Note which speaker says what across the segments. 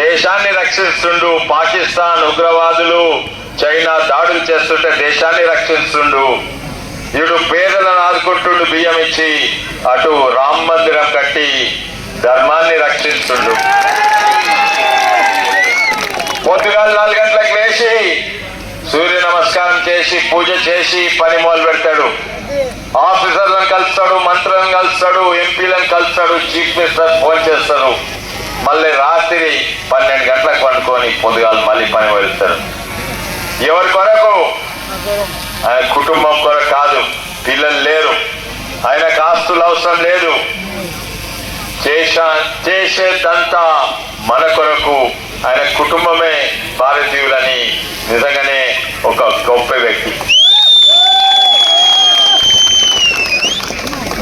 Speaker 1: దేశాన్ని రక్షిస్తుండు. పాకిస్తాన్ ఉగ్రవాదులు చైనా దాడులు చేస్తుంటే దేశాన్ని రక్షిస్తుండు. వీడు పేదలను ఆదుకుంటుండు బియ్యం ఇచ్చి అటు రామ్ మందిరం కట్టి ధర్మాన్ని రక్షిస్తుండు. పొద్దుగాలు నాలుగు గంటలకు లేచి సూర్య నమస్కారం చేసి పూజ చేసి పని మొదలు పెడతాడు. ఆఫీసర్లను కలుస్తాడు మంత్రులను కలుస్తాడు ఎంపీలను కలుస్తాడు చీఫ్ మినిస్టర్ ఫోన్ చేస్తారు మళ్ళీ రాత్రి పన్నెండు గంటలకు పండుకొని పొద్దుగాలు మళ్ళీ పని వెళ్తారు ఎవరి కొరకు? ఆయన కుటుంబం కొరకు కాదు పిల్లలు లేరు. ఆయనకు ఆస్తులు అవసరం లేదు. చేసా చేసేదంతా మన కొరకు ఆయన కుటుంబమే భారతీయులని నిజంగానే ఒక గొప్ప వ్యక్తి.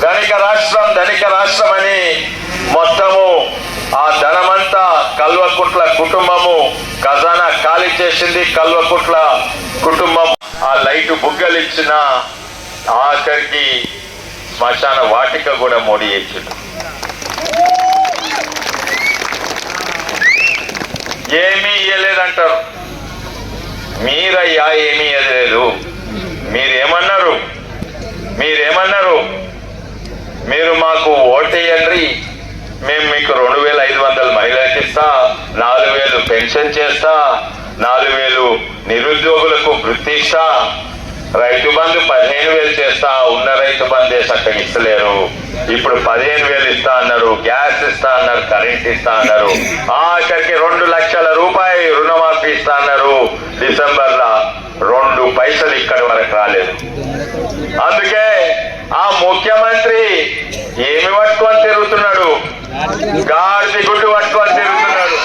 Speaker 1: ధనిక రాష్ట్రం ధనిక రాష్ట్రం అని కల్వకుట్ల కుటుంబము ఖజానా ఖాళీ చేసింది కల్వకుట్ల కుటుంబం. ఆ లైట్ బుగ్గలిచ్చిన ఆఖరికి శ్మశాన వాటిక కూడా మోడీ చేసిండు. ఏమీ ఇయ్యలేదంటారు. మీరయ్యా ఏమీ ఇయ్యలేదు. మీరేమన్నారు? మీరేమన్నారు? మీరు మాకు ఓటేయండి. మేము మీకు రెండు వేల ఐదు వందల మహిళలకు ఇస్తా నాలుగు వేలు పెన్షన్ చేస్తా నాలుగు వేలు నిరుద్యోగులకు వృత్తి ఇస్తా రైతు బంధు పదిహేను వేలు చేస్తా ఉన్న రైతు బంధే చక్కగా ఇస్తలేరు. ఇప్పుడు పదిహేను వేలు ఇస్తా అన్నారు గ్యాస్ ఇస్తా అన్నారు కరెంట్ ఇస్తా అన్నారు ఆఖరికి రెండు లక్షల రూపాయి రుణమాఫీ ఇస్తా అన్నారు. డిసెంబర్ లా రెండు పైసలు ఇక్కడి వరకు రాలేదు. అందుకే ఆ ముఖ్యమంత్రి ఏమి పట్టుకొని తిరుగుతున్నాడు? గాడిది గుడ్డు పట్టుకొని తిరుగుతున్నాడు.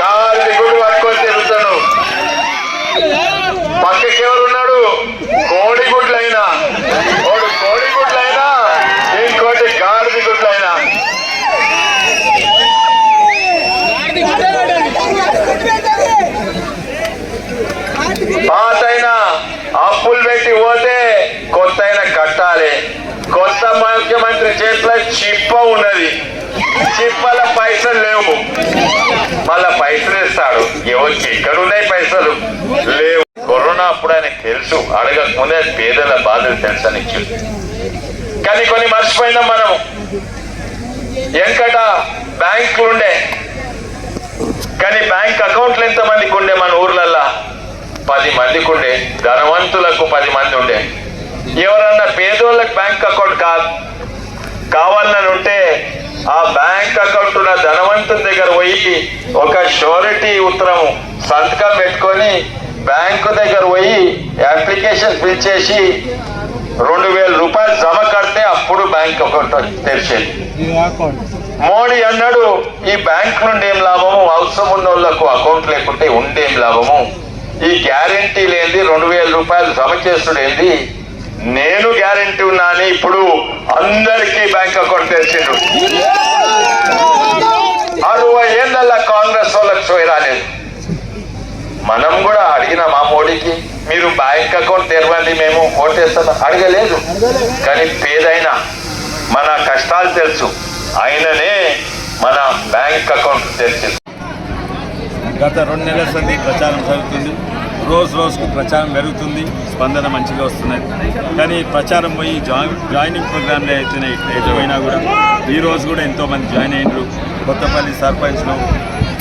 Speaker 1: గాడిది గుడ్డు పట్టుకొని తిరుగుతాడు పక్కకి ఎవరున్నాడు? కోడి చేతిలో చిప్ప ఉన్నది. చిప్పల పైసలు లేవు. మళ్ళా పైసలు ఇస్తాడు. ఎవరికి ఎక్కడ ఉన్నాయి పైసలు. లేవు. కరోనా అప్పుడు ఆయనకు తెలుసు. అడగక ముందే పేదల బాధలు తెలుసని ఇచ్చింది కానీ కొన్ని మర్చిపోయినాం మనం వెంకట బ్యాంకులు ఉండే కానీ బ్యాంక్ అకౌంట్లు ఎంత మందికి ఉండే మన ఊర్లల్లా? పది మందికి ఉండే. ధనవంతులకు పది మంది ఉండే. ఎవరన్నా పేదోళ్ళకి బ్యాంక్ అకౌంట్ కాదు. కావాలని ఉంటే ఆ బ్యాంక్ అకౌంట్ ఉన్న ధనవంతుని దగ్గర పోయి ఒక షూరిటీ ఉత్తరము సంతకం పెట్టుకొని బ్యాంకు దగ్గర పోయి అప్లికేషన్ ఫిల్ చేసి రెండు వేల రూపాయలు జమ కడితే అప్పుడు బ్యాంక్ అకౌంట్ తెరిచేది. మోడీ అన్నాడు ఈ బ్యాంక్ నుండి ఏం లాభము? అవసరం ఉన్న వాళ్ళకు అకౌంట్ లేకుంటే ఉండేం లాభము? ఈ గ్యారెంటీ లేని రెండు వేల రూపాయలు జమ చేస్తుండేది? నేను గ్యారంటీ ఉన్నాను ఇప్పుడు అందరికీ బ్యాంక్ అకౌంట్ తెరిచిండు అరవై ఏళ్ళ కాంగ్రెస్ వాళ్ళకి సోయరాలేదు మనం కూడా అడిగిన మా మోడీకి మీరు బ్యాంక్ అకౌంట్ తెరవండి మేము ఓటేస్తాం అడగలేదు. కానీ పేదైనా మన కష్టాలు తెలుసు. అయిననే మన బ్యాంక్ అకౌంట్ తెరిచింది
Speaker 2: గత రెండు నెలల సంది ప్రచారం జరుగుతుంది. రోజు రోజుకు ప్రచారం పెరుగుతుంది స్పందన మంచిగా వస్తున్నది కానీ ప్రచారం పోయి జాయిన్ జాయినింగ్ ప్రోగ్రాంలో అయితేనే ఎటుపోయినా కూడా ఈ రోజు కూడా ఎంతోమంది జాయిన్ అయినారు. కొత్తపల్లి సర్పంచ్లు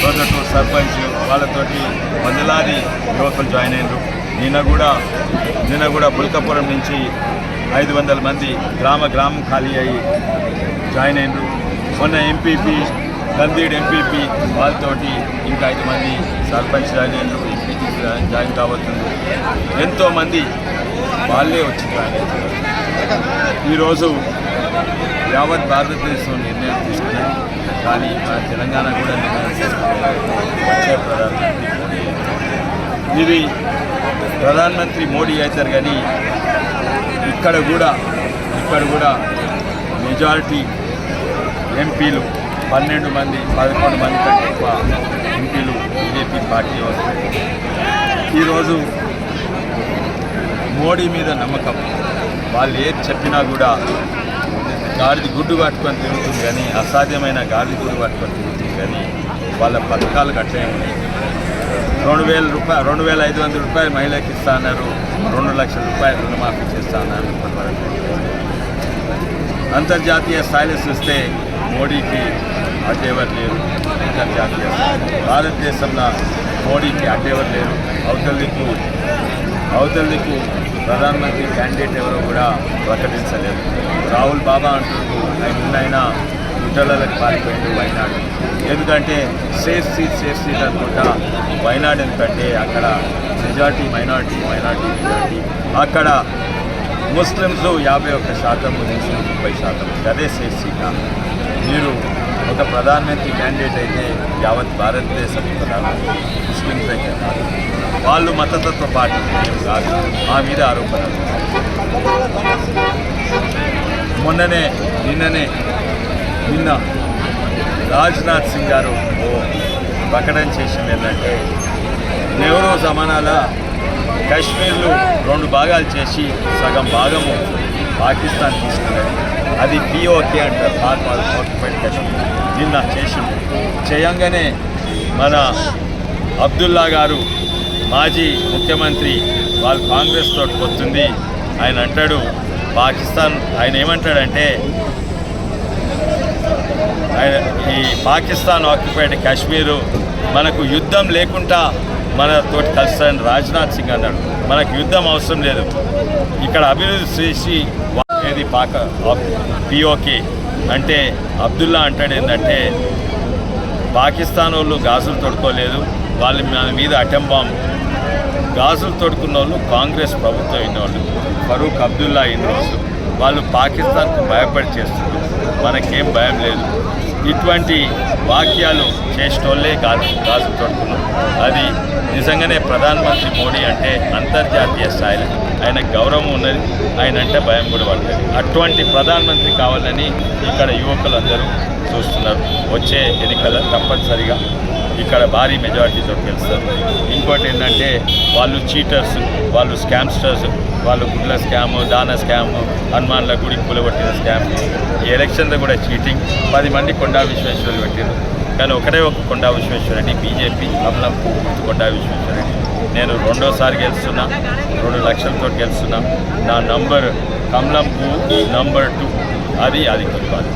Speaker 2: తోటటూరు సర్పంచ్ వాళ్ళతోటి వందలాది యువకులు జాయిన్ అయ్యారు నిన్న కూడా నిన్న కూడా బుల్కపురం నుంచి ఐదు వందల మంది గ్రామ గ్రామం ఖాళీ అయ్యి జాయిన్ అయ్యారు మొన్న ఎంపీపీ గంధీడ్ ఎంపీపీ వాళ్ళతోటి ఇంకా ఐదు మంది సర్పంచ్ జాయిన్ అయినారు. జాయిన్ కాబోతుంది. ఎంతోమంది వాళ్ళే వచ్చి జాయిన్ అవుతున్నారు. ఈరోజు యావత్ భారతదేశం నిర్ణయం తీసుకున్నాయి కానీ మన తెలంగాణ కూడా నిర్ణయం తీసుకున్నది. వచ్చే ప్రధానమంత్రి మోడీ ఇది ప్రధానమంత్రి మోడీ అవుతారు కానీ ఇక్కడ కూడా ఇక్కడ కూడా మెజారిటీ ఎంపీలు పన్నెండు మంది పదకొండు మంది కంటే ఎక్కువ ఎంపీలు బీజేపీ పార్టీ వస్తుంది ఈరోజు మోడీ మీద నమ్మకం. వాళ్ళు ఏది చెప్పినా కూడా గాడిది గుడ్డు పట్టుకొని తిరుగుతుంది కానీ అసాధ్యమైన గాడిది గుడ్డు పట్టుకొని తిరుగుతుంది కానీ వాళ్ళ పథకాలు కట్టే రెండు వేల రూపాయలు రెండు వేల ఐదు వందల రూపాయలు మహిళకి ఇస్తా అన్నారు. రెండు లక్షల రూపాయలు రుణమాఫీ చేస్తా అన్నారు. ఇప్పటివరకు అంతర్జాతీయ స్థాయిలో చూస్తే మోడీకి అడ్డేవారు లేరు. అంతర్జాతీయ భారతదేశంలో మోడీకి అడ్డేవారు లేరు. అవతల దిక్కు అవతల దిక్కు ప్రధానమంత్రి క్యాండిడేట్ ఎవరో కూడా ప్రకటించలేదు. రాహుల్ బాబా అంటున్నారు ఆయన ఆయన గుట్టలకు పారిపోయింది వైనాడు. ఎందుకంటే సేఫ్ సీట్ సేఫ్ సీట్ అనుకుంటా వైనాడు ఎందుకంటే అక్కడ మెజార్టీ మైనార్టీ మైనార్టీ మెజార్టీ అక్కడ ముస్లిమ్స్ యాభై ఒక్క శాతం ముస్లింలు ముప్పై శాతం. అదే సేఫ్ సీట్? మీరు ఒక ప్రధానమంత్రి క్యాండిడేట్ అయితే యావత్ భారతదేశం ప్రధానమంత్రి ముస్లింస్ అయితే కాదు. వాళ్ళు మతతత్వ పార్టీ కాదు. మా మీద ఆరోపణలు. మొన్ననే నిన్ననే నిన్న రాజ్నాథ్ సింగ్ గారు ఓ ప్రకటన చేసింది ఏంటంటే నెహ్రూ జమానాల కాశ్మీర్లు రెండు భాగాలు చేసి సగం భాగము పాకిస్తాన్ తీసుకున్నారు. అది పిఓకే అంటారు. పాక్ ఆక్యుపైడ్ నిన్న చేసింది చేయంగానే మన అబ్దుల్లా గారు మాజీ ముఖ్యమంత్రి వాళ్ళు కాంగ్రెస్ తోటి వస్తుంది ఆయన అంటాడు పాకిస్తాన్ ఆయన ఏమంటాడంటే ఆయన ఈ పాకిస్తాన్ ఆక్యుపైడ్ కాశ్మీరు మనకు యుద్ధం లేకుండా మనతో కలుస్తారని రాజ్నాథ్ సింగ్ అన్నాడు. మనకు యుద్ధం అవసరం లేదు. ఇక్కడ అభివృద్ధి చేసి వా- ఏది పాక? పిఓకే అంటే అబ్దుల్లా అంటాడు ఏంటంటే పాకిస్తాన్ వాళ్ళు గాజులు తొడుకోలేదు వాళ్ళ మన మీద అటెం బాంబ్. గాజులు తొడుకున్న వాళ్ళు కాంగ్రెస్ ప్రభుత్వం అయినోళ్ళు. ఫరూక్ అబ్దుల్లా ఇన్ని వాళ్ళు పాకిస్తాన్కు భయపడి చేస్తున్నారు. మనకేం భయం లేదు. ఇటువంటి వాక్యాలు చేసేటోళ్ళే కాదు గాజులు అది నిజంగానే ప్రధానమంత్రి మోడీ అంటే అంతర్జాతీయ స్థాయిలో ఆయన గౌరవం ఉన్నది ఆయన అంటే భయం కూడా పడుతుంది. అటువంటి ప్రధానమంత్రి కావాలని ఇక్కడ యువకులు అందరూ చూస్తున్నారు. వచ్చే ఎన్నికల తప్పనిసరిగా ఇక్కడ భారీ మెజారిటీతో గెలుస్తారు. ఇంకోటి ఏంటంటే వాళ్ళు చీటర్స్ వాళ్ళు స్కామ్స్టర్స్ వాళ్ళు గుడ్ల స్కాము దాన స్కాము హనుమాన్ల గుడి కూలగొట్టిన స్కామ్ ఎలక్షన్లో కూడా చీటింగ్ పది మంది కొండా విశ్వేశ్వరులు పెట్టారు కానీ ఒకటే ఒక కొండా విశ్వేశ్వరరెడ్డి బీజేపీ కమలం కొండా విశ్వేశ్వరరెడ్డి నేను రెండోసారి గెలుస్తున్నా రెండు లక్షలతో గెలుస్తున్నా. నా నంబర్ కమలం నంబర్ టూ అది అది కాదు.